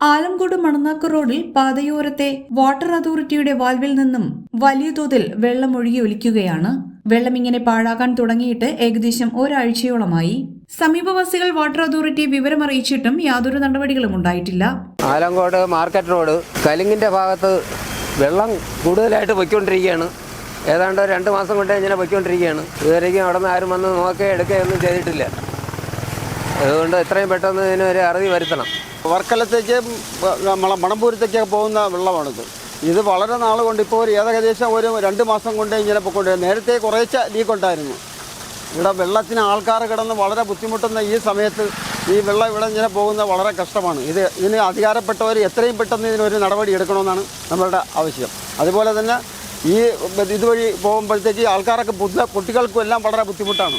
ആലംകോട് മണനാക്ക് റോഡിൽ പാതയോരത്തെ വാട്ടർ അതോറിറ്റിയുടെ വാൽവിൽ നിന്നും വലിയ തോതിൽ വെള്ളം ഒഴുകി ഒലിക്കുകയാണ്. വെള്ളം ഇങ്ങനെ പാഴാകാൻ തുടങ്ങിയിട്ട് ഏകദേശം ഒരാഴ്ചയോളമായി. സമീപവാസികൾ വാട്ടർ അതോറിറ്റി വിവരം അറിയിച്ചിട്ടും യാതൊരു നടപടികളും ഉണ്ടായിട്ടില്ല. ആലങ്കോട് മാർക്കറ്റ് റോഡ് കലിങ്ങിന്റെ ഭാഗത്ത് വെള്ളം കൂടുതലായിട്ട് പൊയ്ക്കൊണ്ടിരിക്കുകയാണ്. ഏതാണ്ട് രണ്ടു മാസം കൊണ്ട് ഇങ്ങനെ പൊയ്ക്കൊണ്ടിരിക്കുകയാണ്. ഇതുവരെയും അവിടെ നിന്ന് ആരും വന്ന് നോക്കുകയോ എടുക്കുകയൊന്നും ചെയ്തിട്ടില്ല. അതുകൊണ്ട് എത്രയും പെട്ടെന്ന് ഇതിനൊരു അറിവ് വരുത്തണം. വർക്കലത്തേക്ക് നമ്മളെ മണമ്പൂരത്തേക്ക് പോകുന്ന വെള്ളമാണിത്. ഇത് വളരെ നാൾ കൊണ്ട് ഇപ്പോൾ ഒരു ഏകദേശം ഒരു രണ്ട് മാസം കൊണ്ട് ഇങ്ങനെ പോയി നേരത്തെ ലീക്ക് ഉണ്ടായിരുന്നു. ഇവിടെ വെള്ളത്തിന് ആൾക്കാർ കിടന്ന് വളരെ ബുദ്ധിമുട്ടുന്ന ഈ സമയത്ത് ഈ വെള്ളം ഇവിടെ ഇങ്ങനെ പോകുന്നത് വളരെ കഷ്ടമാണ്. ഇത് ഇതിന് അധികാരപ്പെട്ടവർ എത്രയും പെട്ടെന്ന് ഇതിനൊരു നടപടി എടുക്കണമെന്നാണ് നമ്മളുടെ ആവശ്യം. അതുപോലെ തന്നെ ഈ ഇതുവഴി പോകുമ്പോഴത്തേക്ക് ആൾക്കാരൊക്കെ കുട്ടികൾക്കും എല്ലാം വളരെ ബുദ്ധിമുട്ടാണ്.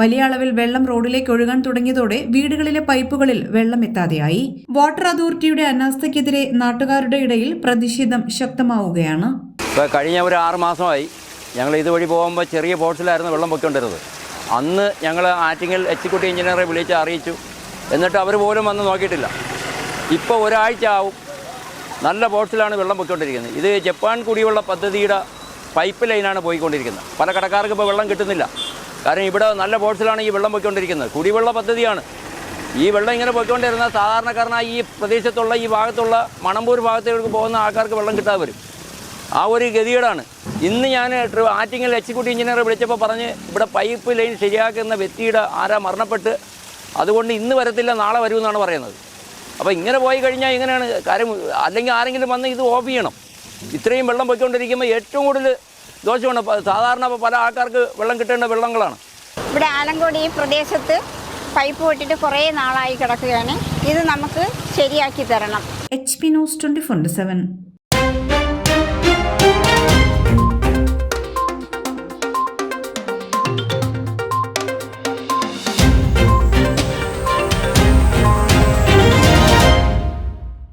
വലിയ അളവിൽ വെള്ളം റോഡിലേക്ക് ഒഴുകാൻ തുടങ്ങിയതോടെ വീടുകളിലെ പൈപ്പുകളിൽ വെള്ളം എത്താതെയായി. വാട്ടർ അതോറിറ്റിയുടെ അനാസ്ഥയ്ക്കെതിരെ നാട്ടുകാരുടെ ഇടയിൽ പ്രതിഷേധം ശക്തമാവുകയാണ്. കഴിഞ്ഞ ഒരു ആറ് മാസമായി ഞങ്ങൾ ഇതുവഴി പോകുമ്പോൾ ചെറിയ ബോട്ട്സിലായിരുന്നു വെള്ളം പൊയ്ക്കൊണ്ടിരുന്നത്. അന്ന് ഞങ്ങൾ ആറ്റിങ്ങൽ എക്സിക്യൂട്ടീവ് എഞ്ചിനീയറെ വിളിച്ച് അറിയിച്ചു. എന്നിട്ട് അവർ പോലും വന്ന് നോക്കിയിട്ടില്ല. ഇപ്പോൾ ഒരാഴ്ച ആവും നല്ല ബോട്ട്സിലാണ് വെള്ളം പൊയ്ക്കൊണ്ടിരിക്കുന്നത്. ഇത് ജപ്പാൻ കുടിവെള്ള പദ്ധതിയുടെ പൈപ്പ് ലൈനാണ് പോയിക്കൊണ്ടിരിക്കുന്നത്. പല കടക്കാർക്ക് ഇപ്പോൾ വെള്ളം കിട്ടുന്നില്ല. കാരണം ഇവിടെ നല്ല ബോട്ട്സിലാണ് ഈ വെള്ളം പോയിക്കൊണ്ടിരിക്കുന്നത്. കുടിവെള്ള പദ്ധതിയാണ്. ഈ വെള്ളം ഇങ്ങനെ പോയിക്കൊണ്ടിരുന്ന സാധാരണക്കാരനായി ഈ പ്രദേശത്തുള്ള ഈ ഭാഗത്തുള്ള മണമ്പൂർ ഭാഗത്തേക്ക് പോകുന്ന ആൾക്കാർക്ക് വെള്ളം കിട്ടാതെ വരും. ആ ഒരു ഗതികേടാണ്. ഇന്ന് ഞാൻ ആറ്റിങ്ങൽ എക്സിക്യൂട്ടീവ് എഞ്ചിനീയറെ വിളിച്ചപ്പോൾ പറഞ്ഞ് ഇവിടെ പൈപ്പ് ലൈൻ ശരിയാക്കുന്ന വ്യക്തിയുടെ ആരാ മരണപ്പെട്ട് അതുകൊണ്ട് ഇന്ന് വരത്തില്ല നാളെ വരുമെന്നാണ് പറയുന്നത്. അപ്പോൾ ഇങ്ങനെ പോയി കഴിഞ്ഞാൽ ഇങ്ങനെയാണ് കാര്യം? അല്ലെങ്കിൽ ആരെങ്കിലും വന്ന് ഇത് ഓഫ് ചെയ്യണം. ഇത്രയും വെള്ളം പോയിക്കൊണ്ടിരിക്കുമ്പോൾ ഏറ്റവും കൂടുതൽ ദോഷമാണ് സാധാരണ പല ആൾക്കാർക്ക് വെള്ളം കിട്ടേണ്ട വെള്ളങ്ങളാണ്. ഇവിടെ ആലങ്കോട് ഈ പ്രദേശത്ത് പൈപ്പ് പൊട്ടിട്ട് കുറേ നാളായി കിടക്കുകയാണ്. ഇത് നമുക്ക് ശരിയാക്കി തരണം. H P news twenty four seven